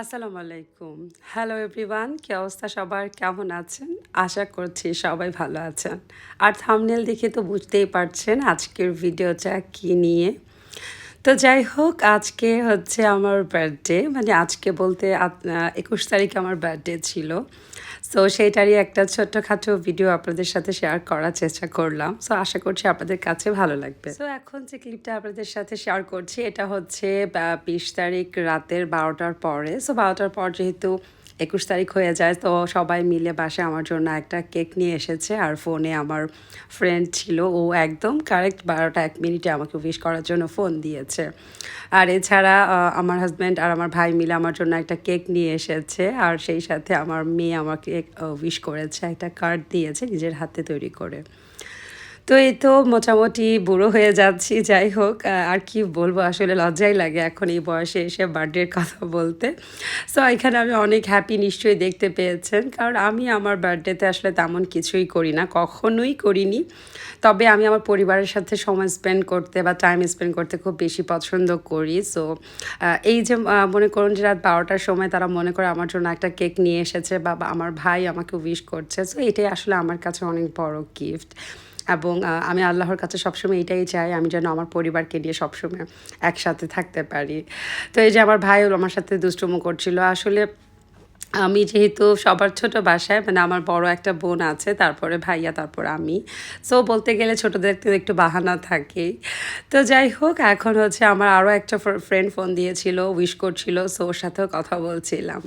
আসসালামু আলাইকুম। Hello everyone কি অবস্থা সবার? কেমন আছেন? আশা করছি সবাই ভালো আছেন। আর থামনেল দেখে তো বুঝতেই পারছেন আজকের ভিডিওটা কি নিয়ে। তো যাই হোক, আজকে হচ্ছে আমার বার্থডে মানে আজকে বলতে একুশ তারিখে আমার বার্থডে ছিল। সো সেইটারই একটা ছোট্টখাটো ভিডিও আপনাদের সাথে শেয়ার করার চেষ্টা করলাম। সো আশা করছি আপনাদের কাছে ভালো লাগবে। সো এখন যে ক্লিপটা আপনাদের সাথে শেয়ার করছি, এটা হচ্ছে বিশ তারিখ রাতের বারোটার পরে। সো বারোটার পর যেহেতু একুশ তারিখ হয়ে যায়, তো সবাই মিলে বাসে আমার জন্য একটা কেক নিয়ে এসেছে আর ফোনে আমার ফ্রেন্ড ছিল, ও একদম কারেক্ট বারোটা এক মিনিটে আমাকে উইশ করার জন্য ফোন দিয়েছে। আর এছাড়া আমার হাজব্যান্ড আর আমার ভাই মিলে আমার জন্য একটা কেক নিয়ে এসেছে আর সেই সাথে আমার মেয়ে আমাকে উইশ করেছে, একটা কার্ড দিয়েছে নিজের হাতে তৈরি করে। তো এই তো মোটামুটি বুড়ো হয়ে যাচ্ছি, যাই হোক আর কি বলব? আসলে লজ্জাই লাগে এখন এই বয়সে এসে বার্থডের কথা বলতে। সো এখানে আমি অনেক হ্যাপি নিশ্চয়ই দেখতে পেয়েছেন, কারণ আমি আমার বার্থডেতে আসলে তেমন কিছুই করি না, কখনোই করিনি। তবে আমি আমার পরিবারের সাথে সময় স্পেন্ড করতে বা টাইম স্পেন্ড করতে খুব বেশি পছন্দ করি। সো এই যে মনে করুন যে রাত বারোটার সময় তারা মনে করে আমার জন্য একটা কেক নিয়ে এসেছে বা আমার ভাই আমাকে উইশ করছে। সো এটাই আসলে আমার কাছে অনেক বড় গিফট এবং আমি আল্লাহর কাছে সবসময় এটাই চাই, আমি যেন আমার পরিবারকে নিয়ে সবসময় একসাথে থাকতে পারি। তো এই যে আমার ভাইও আমার সাথে দুষ্টুমো করছিল। আসলে আমি যেহেতু সবার ছোট বাসায় মানে আমার বড় একটা বোন আছে, তারপরে ভাইয়া, তারপর আমি। সো বলতে গেলে ছোটোদের একটু বাহানা থাকে তো যাই হোক, এখন হচ্ছে আমার আরও একটা ফ্রেন্ড ফোন দিয়েছিল উইশ করছিল সো ওর সাথেও কথা বলছিলাম।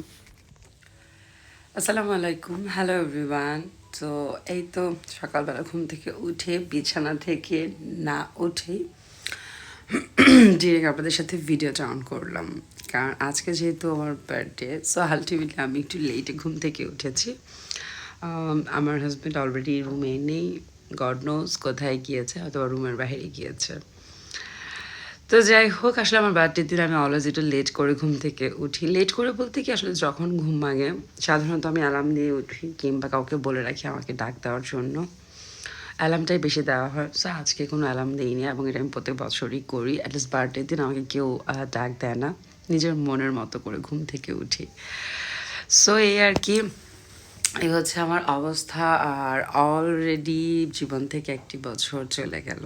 আসসালামু আলাইকুম। হ্যালো এভরিওয়ান তো এই তো সকালবেলা ঘুম থেকে উঠে, বিছানা থেকে না উঠেই ডিরেক্ট আপনাদের সাথে ভিডিওটা অন করলাম। কারণ আজকে যেহেতু আমার বার্থডে সো আলটিমেটলি আমি একটু লেটে ঘুম থেকে উঠেছি। আমার হাজব্যান্ড অলরেডি রুমে নেই গড নোজ কোথায় গিয়েছে অথবা রুমের বাইরে গিয়েছে। তো যাই হোক, আসলে আমার বার্থডে দিন, আমি অলওয়েজ একটু লেট করে ঘুম থেকে উঠি। লেট করে বলতে কি, আসলে যখন ঘুম ভাঙে, সাধারণত আমি অ্যালার্ম দিয়ে উঠি কিংবা কাউকে বলে রাখি আমাকে ডাক দেওয়ার জন্য। অ্যালার্মটাই বেশি দেওয়া হয়। সো আজকে কোনো অ্যালার্ম দিইনি এবং এটা আমি প্রত্যেক বছরই করি। অ্যাটলিস্ট বার্থডে দিন আমাকে কেউ ডাক দেয় না। নিজের মনের মতো করে ঘুম থেকে উঠি। সো এই আর কি। এই হচ্ছে আমার অবস্থা। আর অলরেডি জীবন থেকে একটি বছর চলে গেল।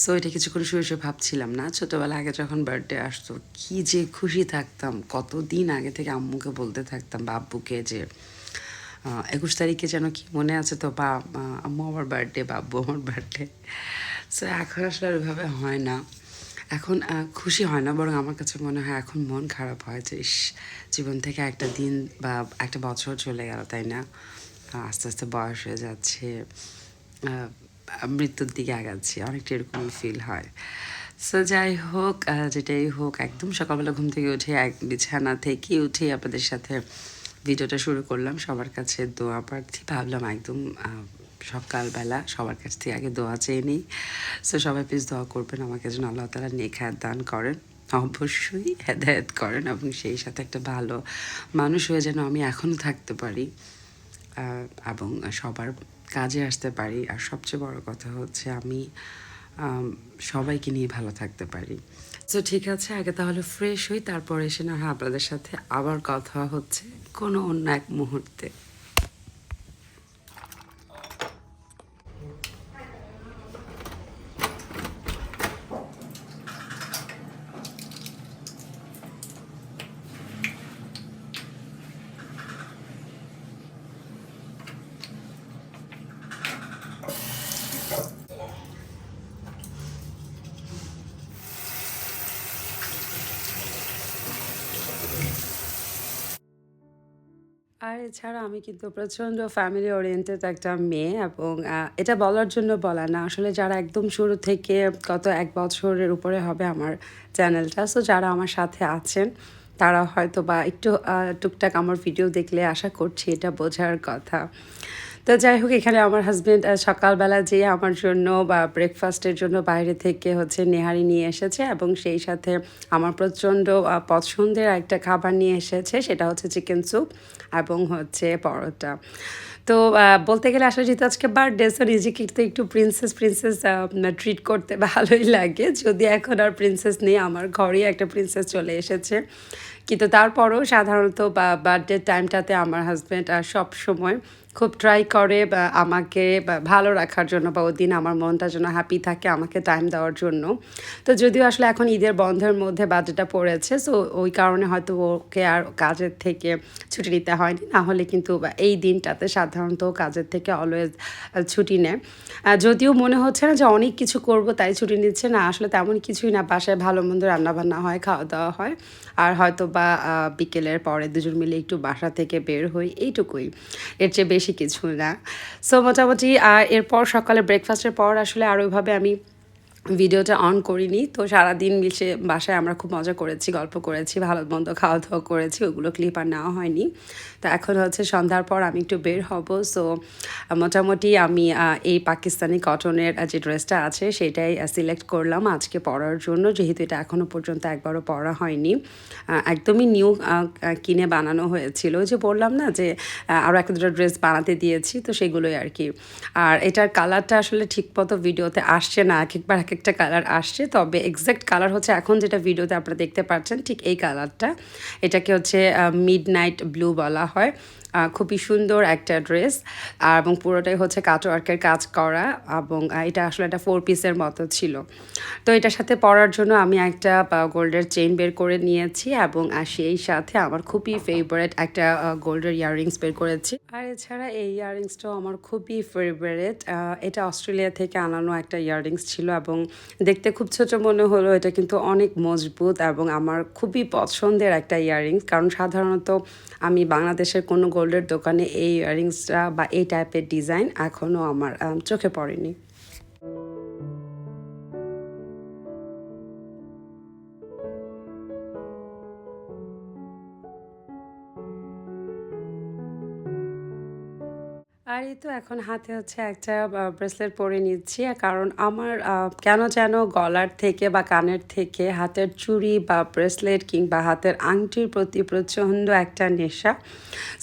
সো এটা কিছুক্ষণ শুয়ে শুয়ে ভাবছিলাম না, ছোটোবেলা আগে যখন বার্থডে আসতো, কি যে খুশি থাকতাম। কতদিন আগে থেকে আম্মুকে বলতে থাকতাম বা আব্বুকে যে একুশ তারিখে যেন কি মনে আছে তো বা আম্মু আমার বার্থডে বা আব্বু আমার বার্থডে সো এখন আসলে ওইভাবে হয় না। এখন খুশি হয় না, বরং আমার কাছে মনে হয় এখন মন খারাপ হয় যে, ইস, জীবন থেকে একটা দিন বা একটা বছর চলে গেল, তাই না? আস্তে আস্তে বয়স হয়ে যাচ্ছে। মৃত্যুর দিকে আগাচ্ছি, অনেকটা এরকমই ফিল হয়। সো যাই হোক যেটাই হোক, একদম সকালবেলা ঘুম থেকে উঠে এক বিছানা থেকে উঠে আপনাদের সাথে ভিডিওটা শুরু করলাম। সবার কাছে দোয়া প্রার্থী, ভাবলাম একদম সকালবেলা সবার কাছ থেকে আগে দোয়া চেয়ে নিই। সো সবাই প্লিজ দোয়া করবেন, আমাকে যেন আল্লাহ তালা নেখায়াত দান করেন। অবশ্যই হেদায়ত করেন এবং সেই সাথে একটা ভালো মানুষ হয়ে যেন আমি এখনও থাকতে পারি। এবং সবার কাজে আসতে পারি। আর সবচেয়ে বড় কথা হচ্ছে আমি সবাইকে নিয়ে ভালো থাকতে পারি। তো ঠিক আছে, আগে তাহলে ফ্রেশ হই, তারপর এসে না হয় আপনাদের সাথে আবার কথা হচ্ছে কোনো অন্য এক মুহূর্তে। আর এছাড়া আমি কিন্তু প্রচণ্ড ফ্যামিলি ওরিয়েন্টেড একটা মেয়ে এবং এটা বলার জন্য বলা না। আসলে যারা একদম শুরু থেকে গত এক বছরের উপরে হবে আমার চ্যানেলটা। সো যারা আমার সাথে আছেন, তারা হয়তো বা একটু টুকটাক আমার ভিডিও দেখলে আশা করছি এটা বোঝার কথা। তো যাই হোক, এখানে আমার হাজব্যান্ড সকালবেলা যেয়ে আমার জন্য বা ব্রেকফাস্টের জন্য বাইরে থেকে হচ্ছে নেহারি নিয়ে এসেছে এবং সেই সাথে আমার প্রচণ্ড পছন্দের একটা খাবার নিয়ে এসেছে, সেটা হচ্ছে চিকেন স্যুপ এবং হচ্ছে পরোটা। তো বলতে গেলে আসলে যেহেতু আজকে বার্থডে সো নিজেকে তো একটু প্রিন্সেস প্রিন্সেস ট্রিট করতে ভালোই লাগে। যদি এখন আর প্রিন্সেস নেই, আমার ঘরেই একটা প্রিন্সেস চলে এসেছে। কিন্তু তারপরও সাধারণত বা বার্থডে টাইমটাতে আমার হাজব্যান্ড সব সময় খুব ট্রাই করে বা আমাকে ভালো রাখার জন্য বা ওই দিন আমার মনটা যেন হ্যাপি থাকে, আমাকে টাইম দেওয়ার জন্য। তো যদিও আসলে এখন ঈদের বন্ধের মধ্যে বাজেটটা পড়েছে সো ওই কারণে হয়তো ওকে আর কাজের থেকে ছুটি নিতে হয়নি। না হলে কিন্তু এই দিনটাতে সাধারণত কাজের থেকে অলওয়েজ ছুটি নেয়। যদিও মনে হচ্ছে না যে অনেক কিছু করব, তাই ছুটি নিচ্ছে না। আসলে তেমন কিছুই না, বাসায় ভালো মন্দ রান্নাবান্না হয় খাওয়া দাওয়া হয়। আর হয়তো বা বিকেলের পরে দুজন মিলে একটু বাসা থেকে বের হই, এইটুকুই। এর চেয়ে বেশি কিছু না। সো মোটামুটি এরপর সকালে ব্রেকফাস্টের পর আসলে আর ওইভাবে আমি ভিডিওটা অন করিনি। তো সারাদিন মিশে বাসায় আমরা খুব মজা করেছি, গল্প করেছি, ভালো মন্দ খাওয়া দাওয়া করেছি, ওগুলো ক্লিপ আর নেওয়া হয়নি। তো এখন হচ্ছে সন্ধ্যার পর আমি একটু বের হব। সো মোটামুটি আমি এই পাকিস্তানি কটনের যে ড্রেসটা আছে সেটাই সিলেক্ট করলাম আজকে পরার জন্য। যেহেতু এটা এখনও পর্যন্ত একবারও পরা হয়নি। একদমই নিউ কিনে বানানো হয়েছিল। যে বললাম না যে আরও এক দুটো ড্রেস বানাতে দিয়েছি, তো সেগুলোই আর কি। আর এটার কালারটা আসলে ঠিক মতো ভিডিওতে আসছে না। এক একবার এক একটা কালার আসছে। তবে এক্স্যাক্ট কালার হচ্ছে এখন যেটা ভিডিওতে আপনারা দেখতে পাচ্ছেন, ঠিক এই কালারটা এটাকে হচ্ছে মিড নাইট ব্লু বলা হয়। খুবই সুন্দর একটা ড্রেস, এবং পুরোটাই হচ্ছে কাটওয়ার্কের কাজ করা, এবং এটা আসলে একটা ফোর পিসের মতো ছিল। তো এটার সাথে পরার জন্য আমি একটা গোল্ডের চেইন বের করে নিয়েছি, এবং সেই সাথে আমার খুবই ফেভারেট একটা গোল্ডের ইয়াররিংস বের করেছি। আর এছাড়া এই ইয়াররিংসটাও আমার খুবই ফেভারেট এটা অস্ট্রেলিয়া থেকে আনানো একটা ইয়াররিংস ছিল, এবং দেখতে খুব ছোট মনে হলো, এটা কিন্তু অনেক মজবুত, এবং আমার খুবই পছন্দের একটা ইয়াররিংস কারণ সাধারণত আমি বাংলাদেশের কোনো গোল্ডের দোকানে এই ইয়াররিংসটা বা এই টাইপের ডিজাইন এখনও আমার চোখে পড়েনি। আর এই তো এখন হাতে হচ্ছে একটা ব্রেসলেট পরে নিচ্ছি। কারণ আমার কেন যেন গলার থেকে বা কানের থেকে হাতের চুড়ি বা ব্রেসলেট কিংবা হাতের আংটির প্রতি প্রচণ্ড একটা নেশা।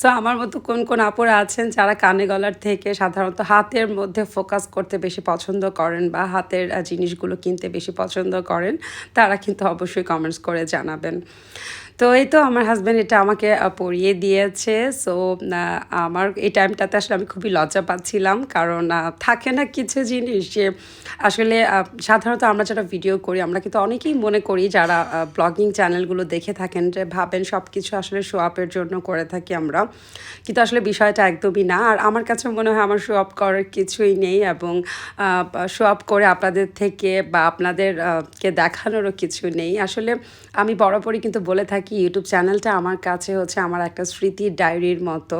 সো আমার মতো কোন কোন আপুরা আছেন যারা কানে গলার থেকে সাধারণত হাতের মধ্যে ফোকাস করতে বেশি পছন্দ করেন বা হাতের জিনিসগুলো কিনতে বেশি পছন্দ করেন, তারা কিন্তু অবশ্যই কমেন্টস করে জানাবেন। তো এই তো আমার হাজব্যান্ড এটা আমাকে পরিয়ে দিয়েছে। সো আমার এই টাইমটাতে আসলে আমি খুবই লজ্জা পাচ্ছিলাম। কারণ থাকে না কিছু জিনিস যে আসলে সাধারণত আমরা যারা ভিডিও করি, আমরা কিন্তু অনেকেই মনে করি যারা ব্লগিং চ্যানেলগুলো দেখে থাকেন যে ভাবেন সব কিছু আসলে শো আপের জন্য করে থাকি আমরা। কিন্তু আসলে বিষয়টা একদমই না। আর আমার কাছে মনে হয় আমার শো আপ করার কিছুই নেই এবং শো আপ করে আপনাদের থেকে বা আপনাদেরকে দেখানোরও কিছু নেই। আসলে আমি বরাবরই কিন্তু বলে থাকি কি ইউটিউব চ্যানেলটা আমার কাছে হচ্ছে আমার একটা স্মৃতির ডায়েরির মতো।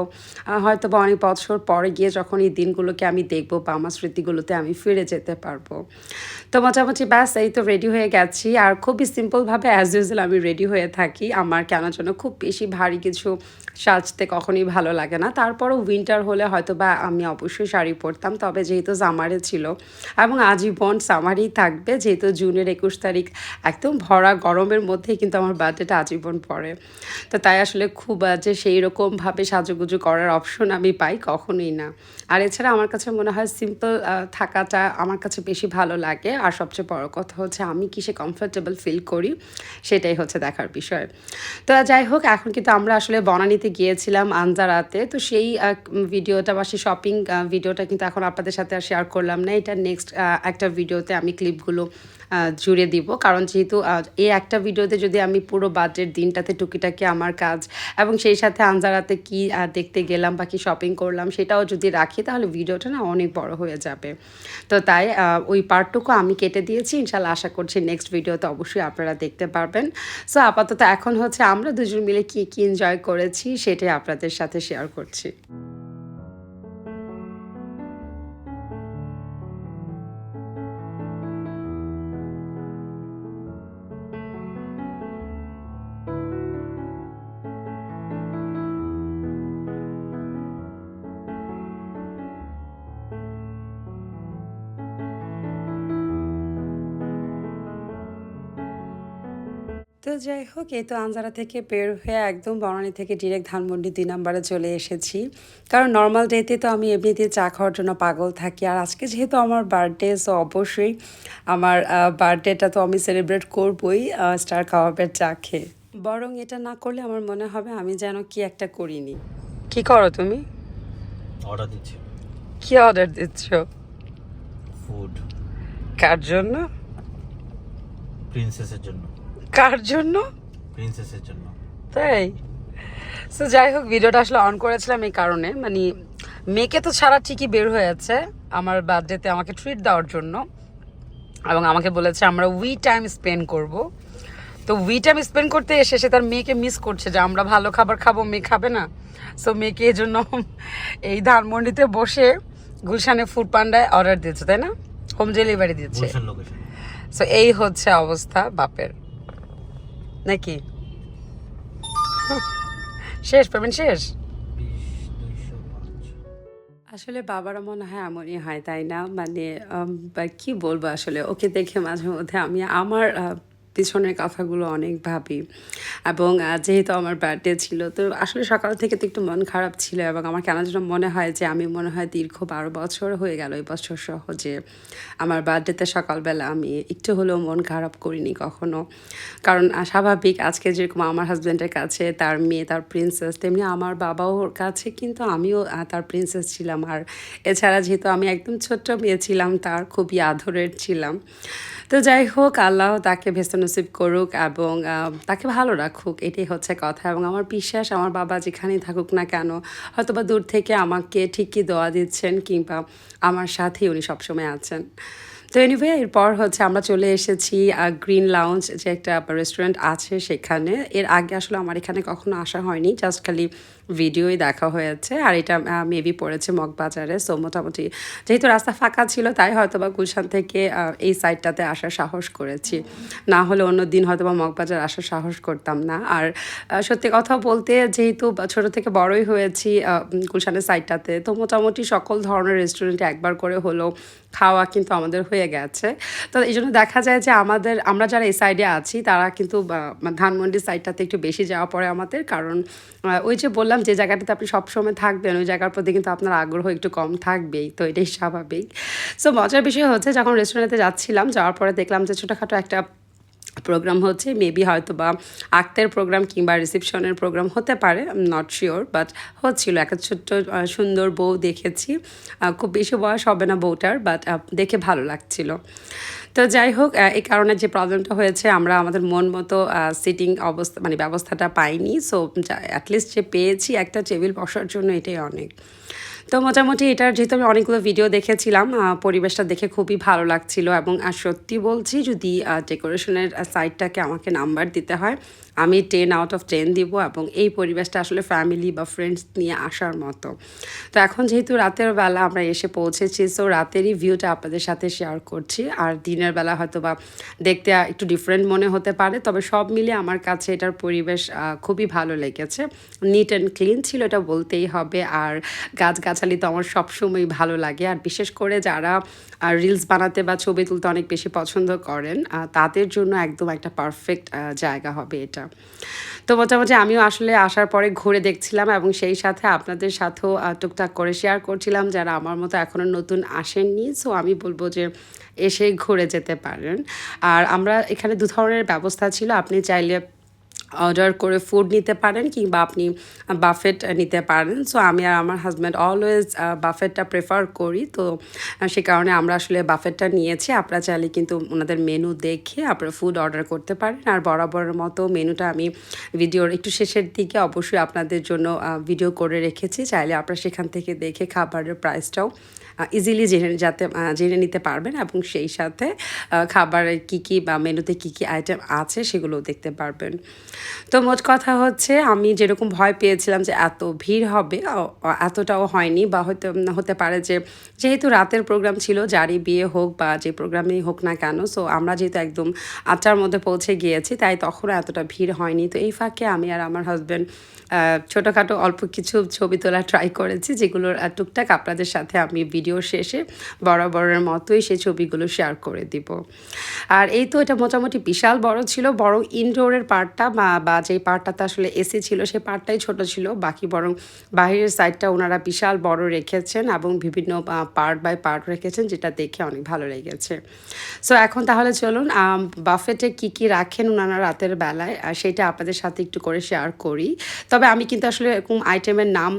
হয়তো বা অনেক বছর পরে গিয়ে যখন এই দিনগুলোকে আমি দেখব বা আমার স্মৃতিগুলোতে আমি ফিরে যেতে পারব। তো মোটামুটি ব্যাস, এই তো রেডি হয়ে গেছি। আর খুবই সিম্পলভাবে অ্যাজ ইউজুয়াল আমি রেডি হয়ে থাকি। আমার কেন যেন খুব বেশি ভারী কিছু সাজতে কখনই ভালো লাগে না। তারপরও উইন্টার হলে হয়তো বা আমি অবশ্যই শাড়ি পরতাম। তবে যেহেতু সামারে ছিল এবং আজীবন সামারই থাকবে, যেহেতু জুনের একুশ তারিখ একদম ভরা গরমের মধ্যেই কিন্তু আমার বার্থডেটা আজীবন পড়ে। তো তাই আসলে খুব যে সেই রকমভাবে সাজুগুজু করার অপশন আমি পাই কখনোই না। আর এছাড়া আমার কাছে মনে হয় সিম্পল থাকাটা আমার কাছে বেশি ভালো লাগে। আর সবচেয়ে বড় কথা হচ্ছে আমি কিসে কমফোর্টেবল ফিল করি, সেটাই হচ্ছে দেখার বিষয়। তো যাই হোক, এখন কিন্তু আমরা আসলে বনানীতে গিয়েছিলাম আনজারাতে। তো সেই ভিডিওটা বা সেই শপিং ভিডিওটা কিন্তু এখন আপনাদের সাথে আর শেয়ার করলাম না। এটা নেক্সট একটা ভিডিওতে আমি ক্লিপগুলো জুড়ে দিব। কারণ যেহেতু এই একটা ভিডিওতে যদি আমি পুরো বাজেট দিনটাতে টুকিটাকি আমার কাজ এবং সেই সাথে আনজারাতে কি দেখতে গেলাম বা কি শপিং করলাম সেটাও যদি রাখি, তাহলে ভিডিওটা না অনেক বড় হয়ে যাবে। তো তাই ওই পার্টটুকু আমি কেটে দিয়েছি। ইনশাল্লাহ আশা করছি নেক্সট ভিডিওতে অবশ্যই আপনারা দেখতে পারবেন। সো আপাতত এখন হচ্ছে আমরা দুজন মিলে কী কী এনজয় করেছি সেটাই আপনাদের সাথে শেয়ার করছি। তো যাই হোক এই তো আনজারা থেকে বের হয়ে একদম বনানী থেকে ডিরেক্ট ধানমন্ডি দুই নাম্বারে চলে এসেছি। কারণ নর্মাল ডেতে তো আমি এমনিতে চা খাওয়ার জন্য পাগল থাকি। আর আজকে যেহেতু আমার বার্থডে সো অবশ্যই আমার বার্থডেটা তো আমি সেলিব্রেট করবই স্টার খাওয়াবের চা খেয়ে। বরং এটা না করলে আমার মনে হবে আমি যেন কি একটা করিনি। কি করো তুমি? অর্ডার দিচ্ছি। কি অর্ডার দিচ্ছ? ফুড কার জন্য? প্রিন্সেসের জন্য। কার জন্য? প্রিন্সেসের জন্য। তাই? সো যাই হোক ভিডিওটা আসলে অন করেছিলাম এই কারণে। মানে মেয়েকে তো ছাড়া ঠিকই বের হয়েছে আমার বার্থডেতে আমাকে ট্রিট দেওয়ার জন্য। এবং আমাকে বলেছে আমরা উই টাইম স্পেন্ড করব। তো উই টাইম স্পেন্ড করতে এসে সে তার মেয়েকে মিস করছে যে আমরা ভালো খাবার খাব মেয়ে খাবে না? সো মেয়েকে এই জন্য এই ধানমন্ডিতে বসে গুলশানে ফুড পান্ডায় অর্ডার দিয়েছে তাই না? হোম ডেলিভারি দিচ্ছে সো এই হচ্ছে অবস্থা বাপের। নাকি? শেষ, পেমেন্ট শেষ? আসলে বাবারা মনে হয় এমনই হয়, তাই না? মানে কি বলব আসলে, ওকে দেখে মাঝে মধ্যে আমি আমার পিছনের কথাগুলো অনেক ভাবি। এবং যেহেতু আমার বার্থডে ছিল, তো আসলে সকাল থেকে তো একটু মন খারাপ ছিল এবং আমার কেন যেন মনে হয় যে, আমি মনে হয় দীর্ঘ বারো বছর হয়ে গেল এই বছর সহ যে আমার বার্থডেতে সকালবেলা আমি একটু হলেও মন খারাপ করিনি কখনো। কারণ স্বাভাবিক আজকে যেরকম আমার হাজব্যান্ডের কাছে, তার মেয়ে, তার প্রিন্সেস তেমনি আমার বাবাও কাছে, কিন্তু আমিও তার প্রিন্সেস ছিলাম। আর এছাড়া যেহেতু আমি একদম ছোট্ট মেয়ে ছিলাম, তার খুবই আদরের ছিলাম। তো যাই হোক, আল্লাহ তাকে ভেস্ত নসিব করুক এবং তাকে ভালো রাখুক, এটাই হচ্ছে কথা। এবং আমার বিশ্বাস, আমার বাবা যেখানেই থাকুক না কেন হয়তো বা দূর থেকে আমাকে ঠিকই দোয়া দিচ্ছেন কিংবা আমার সাথেই উনি সবসময় আছেন। তো এনিওয়ে এরপর হচ্ছে আমরা চলে এসেছি গ্রিন লাউঞ্জ যে একটা রেস্টুরেন্ট আছে সেখানে। এর আগে আসলে আমার এখানে কখনো আসা হয়নি জাস্ট খালি ভিডিওই দেখা হয়েছে। আর এটা মেবি পড়েছে মগবাজারে। সো মোটামুটি যেহেতু রাস্তা ফাঁকা ছিল, তাই হয়তো বা গুলশান থেকে এই সাইডটাতে আসার সাহস করেছি। না হলে অন্য দিন হয়তো বা মগবাজার আসার সাহস করতাম না। আর সত্যি কথা বলতে, যেহেতু ছোট থেকে বড়ই হয়েছি গুলশানের সাইডটাতে তো মোটামুটি সকল ধরনের রেস্টুরেন্টে একবার করে হলেও খাওয়া কিন্তু আমাদের হয়ে গেছে। তো এই জন্য দেখা যায় যে আমাদের, আমরা যারা এই সাইডে আছি, তারা কিন্তু ধানমন্ডির সাইডটাতে একটু বেশি যাওয়া পড়ে আমাদের। কারণ ওই যে বললাম যে জায়গাটাতে আপনি সবসময় থাকবেন, ওই জায়গার প্রতি কিন্তু আপনার আগ্রহ একটু কম থাকবেই, তো এটাই স্বাভাবিক। সো মজার বিষয় হচ্ছে যখন রেস্টুরেন্টে যাচ্ছিলাম, যাওয়ার পরে দেখলাম যে ছোটোখাটো একটা প্রোগ্রাম হচ্ছে মেবি হয়তো বা আক্তের প্রোগ্রাম কিংবা রিসেপশনের প্রোগ্রাম হতে পারে নট শিওর বাট হচ্ছিল। একটা ছোট্ট সুন্দর বউ দেখেছি। খুব বেশি বয়স হবে না বউটার বাট দেখে ভালো লাগছিল। তো যাই হোক এই কারণে যে প্রবলেমটা হয়েছে, আমরা আমাদের মন মতো সিটিং অবস্থা মানে ব্যবস্থাটা পাইনি। সো অ্যাটলিস্ট যে পেয়েছি একটা টেবিল বসার জন্য এটাই অনেক। তো মোটামুটি এটার যেহেতু আমি অনেকগুলো ভিডিও দেখেছিলাম পরিবেশটা দেখে খুবই ভালো লাগছিল এবং আর সত্যি বলছি যদি ডেকোরেশনের সাইডটাকে আমাকে নাম্বার দিতে হয়, আমি টেন আউট অফ টেন দিব এবং এই পরিবেশটা আসলে ফ্যামিলি বা ফ্রেন্ডস নিয়ে আসার মতো। তো এখন যেহেতু রাতের বেলা আমরা এসে পৌঁছেছি সো রাতেরই ভিউটা আপনাদের সাথে শেয়ার করছি। আর দিনের বেলা হয়তো বা দেখতে একটু ডিফারেন্ট মনে হতে পারে, তবে সব মিলে আমার কাছে এটার পরিবেশ খুবই ভালো লেগেছে। নিট অ্যান্ড ক্লিন ছিল এটা বলতেই হবে। আর গাছগাছালি তো আমার সবসময় ভালো লাগে। আর বিশেষ করে যারা রিলস বানাতে বা ছবি তুলতে অনেক বেশি পছন্দ করেন তাদের জন্য একদম একটা পারফেক্ট জায়গা হবে এটা। তো মোটামুটি আমিও আসলে আসার পরে ঘুরে দেখছিলাম এবং সেই সাথে আপনাদের সাথেও টুকটাক করে শেয়ার করছিলাম যারা আমার মতো এখনও নতুন আসেননি। সো আমি বলব যে এসে ঘুরে যেতে পারেন। আর আমরা এখানে দু ধরনের ব্যবস্থা ছিল। আপনি চাইলে অর্ডার করে ফুড নিতে পারেন কিংবা আপনি বাফেট নিতে পারেন। সো আমি আর আমার হাজব্যান্ড অলওয়েজ বাফেটটা প্রেফার করি। তো সে কারণে আমরা আসলে বাফেটটা নিয়েছি। আপনারা চাইলে কিন্তু ওনাদের মেনু দেখে আপনারা ফুড অর্ডার করতে পারেন। আর বরাবরের মতো মেনুটা আমি ভিডিওর একটু শেষের দিকে অবশ্যই আপনাদের জন্য ভিডিও করে রেখেছি। চাইলে আপনারা সেখান থেকে দেখে খাবারের প্রাইসটাও ইজিলি জেনে যাতে জেনে নিতে পারবেন এবং সেই সাথে খাবারের কী কী বা মেনুতে কী কী আইটেম আছে সেগুলোও দেখতে পারবেন। তো মোট কথা হচ্ছে, আমি যেরকম ভয় পেয়েছিলাম যে এত ভিড় হবে এতটাও হয়নি বা হয়তো হতে পারে যে, যেহেতু রাতের প্রোগ্রাম ছিল, যারই বিয়ে হোক বা যে প্রোগ্রামেই হোক না কেন সো আমরা যেহেতু একদম আটটার মধ্যে পৌঁছে গিয়েছি, তাই তখনও এতটা ভিড় হয়নি। তো এই ফাঁকে আমি আর আমার হাজব্যান্ড ছোটোখাটো অল্প কিছু ছবি তোলা ট্রাই করেছি যেগুলোর টুকটাক আপনাদের সাথে আমি ভিডিও ভিডিও শেষে বরাবরের মতোই সেই ছবিগুলো শেয়ার করে দিব। আর এই তো এটা মোটামুটি বিশাল বড় ছিল, বরং ইনডোরের পার্টটা বা যেই পার্টটাতে আসলে এসি ছিল সেই পার্টটাই ছোট ছিল, বাকি বরং বাহিরের সাইডটা ওনারা বিশাল বড় রেখেছেন এবং বিভিন্ন পার্ট বাই পার্ট রেখেছেন, যেটা দেখে অনেক ভালো লেগেছে। সো এখন তাহলে চলুন বাফেটে কি কি রাখেন ওনারা রাতের বেলায়, আর সেটা আপনাদের সাথে একটু করে শেয়ার করি। তবে আমি কিন্তু আসলে এরকম আইটেমের নাম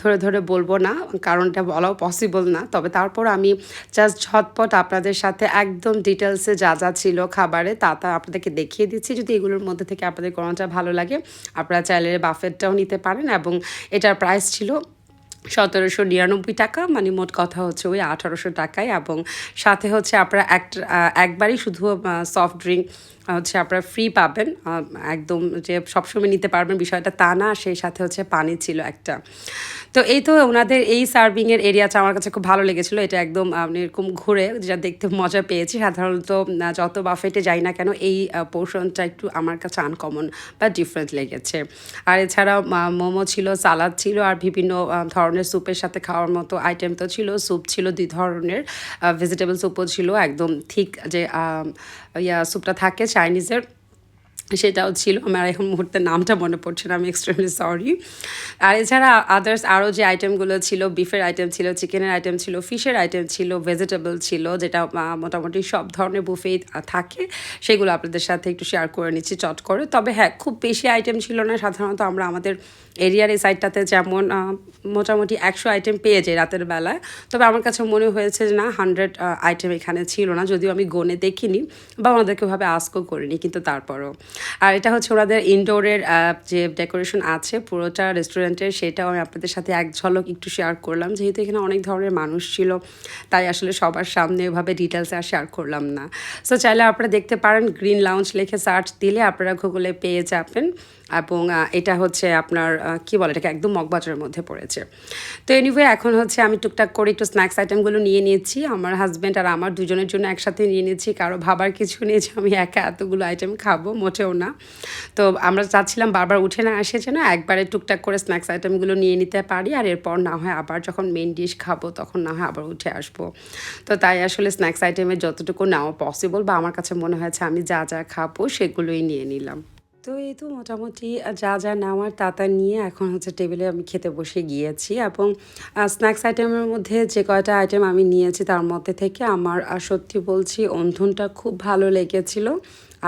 ধরে ধরে বলব না কারণ এটা বলাও পসিবল না। তবে তারপর আমি জাস্ট ঝটপট আপনাদের সাথে একদম ডিটেলসে যা যা ছিল খাবারে তা তা আপনাদেরকে দেখিয়ে দিচ্ছি। যদি এগুলোর মধ্যে থেকে আপনাদের কোনোটা ভালো লাগে, আপনারা চাইলে বাফেটটাও নিতে পারেন এবং এটার প্রাইস ছিল সতেরোশো নিরানব্বই টাকা। মানে মোট কথা হচ্ছে ওই আঠারোশো টাকায় এবং সাথে হচ্ছে আপনারা এক একবারই শুধু সফট ড্রিঙ্ক হচ্ছে আপনারা ফ্রি পাবেন। একদম যে সবসময় নিতে পারবেন বিষয়টা তা না, সেই সাথে হচ্ছে পানি ছিল একটা। তো এই তো ওনাদের এই সার্ভিংয়ের এরিয়াটা আমার কাছে খুব ভালো লেগেছিলো। এটা একদম আপনি এরকম ঘুরে যেটা দেখতে মজা পেয়েছি। সাধারণত যত বাফেটে যাই না কেন এই পোর্শনটা একটু আমার কাছে আনকমন বা ডিফারেন্ট লেগেছে। আর এছাড়াও মোমো ছিল সালাদ ছিল, আর বিভিন্ন ধরনের স্যুপের সাথে খাওয়ার মতো আইটেম তো ছিল। স্যুপ ছিল দুই ধরনের ভেজিটেবল স্যুপও ছিল। একদম ঠিক যে ইয়া স্যুপটা থাকে চাইনিজের সেটাও ছিল। আমার এখন মুহূর্তে নামটা মনে পড়ছে না, আমি এক্সট্রিমলি সরি আর এছাড়া আদার্স আরও যে আইটেমগুলো ছিল বিফের আইটেম ছিল চিকেনের আইটেম ছিল ফিশের আইটেম ছিল ভেজিটেবল ছিল, যেটা মোটামুটি সব ধরনের বুফে থাকে, সেগুলো আপনাদের সাথে একটু শেয়ার করে নিচ্ছি, চট করে। তবে হ্যাঁ খুব বেশি আইটেম ছিল না, সাধারণত আমরা আমাদের এরিয়ার এই সাইডটাতে যেমন মোটামুটি একশো আইটেম পেয়ে যাই রাতের বেলায়। তবে আমার কাছে মনে হয়েছে না হান্ড্রেড আইটেম এখানে ছিল না, যদিও আমি গনে দেখিনি বা ওনাদেরকে ওভাবে আস্কও করিনি, কিন্তু তারপরও। আর এটা হচ্ছে ওনাদের ইনডোরের যে ডেকোরেশন আছে, পুরোটা রেস্টুরেন্টের সেটাও আমি আপনাদের সাথে এক ঝলক একটু শেয়ার করলাম। যেহেতু এখানে অনেক ধরনের মানুষ ছিল, তাই আসলে সবার সামনে ওভাবে ডিটেলসে আর শেয়ার করলাম না। সো চাইলে আপনারা দেখতে পারেন গ্রিন লাউঞ্জ লেখে সার্চ দিলে আপনারা গুগলে পেয়ে যাবেন। এবং এটা হচ্ছে আপনার কি বলে এটাকে, একদম মগবাজারের মধ্যে পড়েছে। তো এনিওয়ে এখন হচ্ছে আমি টুকটাক করে একটু স্ন্যাক্স আইটেমগুলো নিয়ে নিয়েছি। আমার হাজব্যান্ড আর আমার দুজনের জন্য একসাথে নিয়ে নিয়েছি। কারও ভাবার কিছু নেই যে আমি একা এতগুলো আইটেম খাব, মোটেও না। তো আমরা চাচ্ছিলাম বারবার উঠে না আসে যেন একবারে টুকটাক করে স্ন্যাক্স আইটেমগুলো নিয়ে নিতে পারি। আর এরপর না হয় আবার যখন মেন ডিশ খাব, তখন না হয় আবার উঠে আসব। তো তাই আসলে স্ন্যাক্স আইটেমের যতটুকু নেওয়া পসিবল বা আমার কাছে মনে হয়েছে আমি যা যা খাব সেগুলোই নিয়ে নিলাম। তো এই তো মোটামুটি যা যা নেওয়ার তা তা নিয়ে এখন হচ্ছে টেবিলে আমি খেতে বসে গিয়েছি এবং স্ন্যাক্স আইটেমের মধ্যে যে কয়টা আইটেম আমি নিয়েছি তার মধ্যে থেকে আমার সত্যি বলছি অন্ধনটা খুব ভালো লেগেছিল।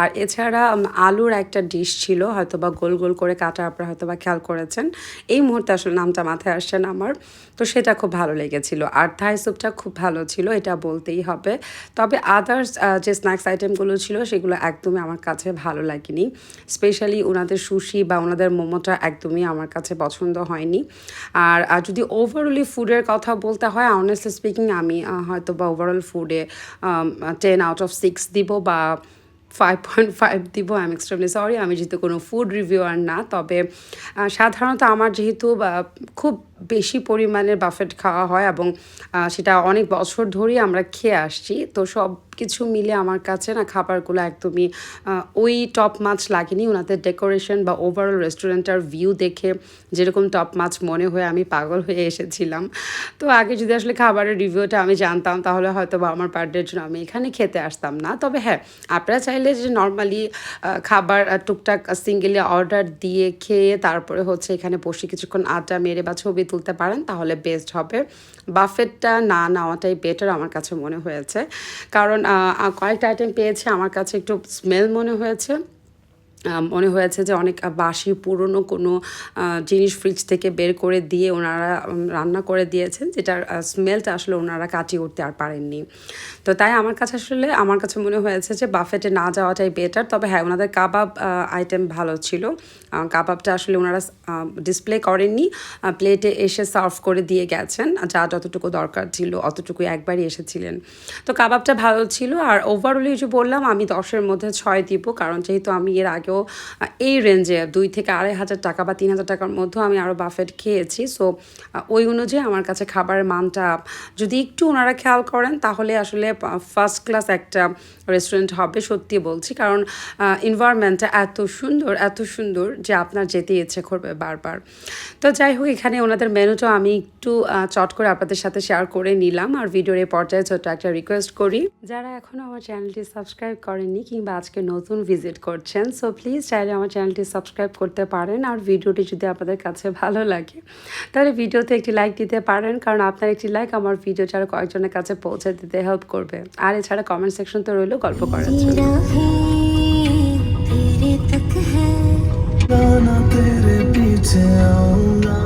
আর এছাড়া আলুর একটা ডিশ ছিল হয়তো বা গোল গোল করে কাটা আপনারা হয়তো বা খেয়াল করেছেন। এই মুহূর্তে আসলে নামটা মাথায় আসছে না আমার। তো সেটা খুব ভালো লেগেছিল। আর থাই স্যুপটা খুব ভালো ছিল, এটা বলতেই হবে। তবে আদার্স যে স্ন্যাক্স আইটেমগুলো ছিল, সেগুলো একদমই আমার কাছে ভালো লাগেনি। স্পেশালি ওনাদের সুশি বা ওনাদের মোমোটা একদমই আমার কাছে পছন্দ হয়নি। আর আর যদি ওভারঅলি ফুডের কথা বলতে হয় অনেস্টলি স্পিকিং আমি হয়তো বা ওভারঅল ফুডে টেন আউট অফ সিক্স দিব বা ফাইভ পয়েন্ট ফাইভ দিব আই এম এক্সট্রিমলি সরি আমি যেহেতু কোনো ফুড রিভিউ আর না, তবে সাধারণত আমার যেহেতু খুব বেশি পরিমাণের বাফেট খাওয়া হয় এবং সেটা অনেক বছর ধরেই আমরা খেয়ে আসছি। তো সব কিছু মিলে আমার কাছে না খাবারগুলো একদমই ওই টপ মাছ লাগেনি। ওনাদের ডেকোরেশন বা ওভারঅল রেস্টুরেন্টের ভিউ দেখে যেরকম টপ মাছ মনে হয়ে আমি পাগল হয়ে এসেছিলাম। তো আগে যদি আসলে খাবারের রিভিউটা আমি জানতাম, তাহলে হয়তো বা আমার বার্থডের জন্য আমি এখানে খেতে আসতাম না। তবে হ্যাঁ আপনারা চাইলে যে নর্মালি খাবার টুকটাক সিঙ্গেলি অর্ডার দিয়ে খেয়ে তারপরে হচ্ছে এখানে বসে কিছুক্ষণ আড্ডা মেরে বা ছবি তুলতে পারেন, তাহলে বেস্ট হবে। বাফেটটা না নেওয়াটাই বেটার আমার কাছে মনে হয়েছে। কারণ কয়েকটা আইটেম পেয়েছে, আমার কাছে একটু স্মেল মনে হয়েছে। মনে হয়েছে যে অনেক বাসি পুরনো কোনো জিনিস ফ্রিজ থেকে বের করে দিয়ে ওনারা রান্না করে দিয়েছেন, যেটার স্মেলটা আসলে ওনারা কাটিয়ে উঠতে আর পারেননি। তো তাই আমার কাছে আসলে, আমার কাছে মনে হয়েছে যে বাফেটে না যাওয়াটাই বেটার তবে হ্যাঁ ওনাদের কাবাব আইটেম ভালো ছিল। কাবাবটা আসলে ওনারা ডিসপ্লে করেননি প্লেটে এসে সার্ভ করে দিয়ে গেছেন যা যতটুকু দরকার ছিল অতটুকু একবারই এসেছিলেন। তো কাবাবটা ভালো ছিল, আর ওভারঅলি যে বললাম, আমি দশের মধ্যে ছয় দিব, কারণ যেহেতু আমি এর আগেও এই রেঞ্জে দুই থেকে আড়াই হাজার টাকা বা তিন হাজার টাকার মধ্যেও আমি আরও বাফেট খেয়েছি। সো ওই অনুযায়ী আমার কাছে খাবারের মানটা যদি একটু ওনারা খেয়াল করেন, তাহলে আসলে ফার্স্ট ক্লাস একটা রেস্টুরেন্ট হবে সত্যি বলছি। কারণ এনভায়রনমেন্টটা এত সুন্দর এত সুন্দর যে আপনার যেতে ইচ্ছে করবে বারবার। তো যাই হোক, এখানে ওনাদের মেনুটা আমি একটু চট করে আপনাদের সাথে শেয়ার করে নিলাম। আর ভিডিওর এই পর্যায়ে ছোট্ট একটা রিকোয়েস্ট করি। যারা এখনও আমার চ্যানেলটি সাবস্ক্রাইব করেননি কিংবা আজকে নতুন ভিজিট করছেন সো প্লিজ চাইলে আমার চ্যানেলটি সাবস্ক্রাইব করতে পারেন আর ভিডিওটি যদি আপনাদের কাছে ভালো লাগে তাহলে ভিডিওতে একটি লাইক দিতে পারেন কারণ আপনার একটি লাইক আমার ভিডিও ছাড়া কয়েকজনের কাছে পৌঁছে দিতে হেল্প করবে আর এছাড়া কমেন্ট সেকশন তো রইলো গল্প করার জন্য तेरे तक है गाना तेरे पीछे आऊंगा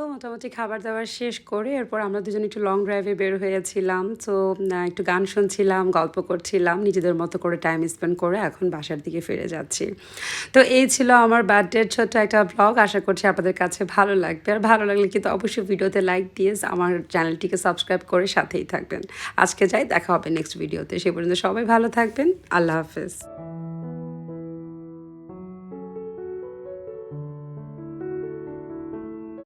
তো মোটামুটি খাবার দাবার শেষ করে এরপর আমরা দুজন একটু লং ড্রাইভে বের হয়েছিলাম। তো একটু গান শুনছিলাম, গল্প করছিলাম, নিজেদের মতো করে টাইম স্পেন্ড করে এখন বাসার দিকে ফিরে যাচ্ছি। তো এই ছিল আমার বার্থডের ছোট্ট একটা ব্লগ আশা করছি আপনাদের কাছে ভালো লাগবে। আর ভালো লাগলে কিন্তু অবশ্যই ভিডিওতে লাইক দিয়ে আমার চ্যানেলটিকে সাবস্ক্রাইব করে সাথেই থাকবেন। আজকে যাই, দেখা হবে নেক্সট ভিডিওতে সে পর্যন্ত সবাই ভালো থাকবেন। আল্লাহ হাফেজ।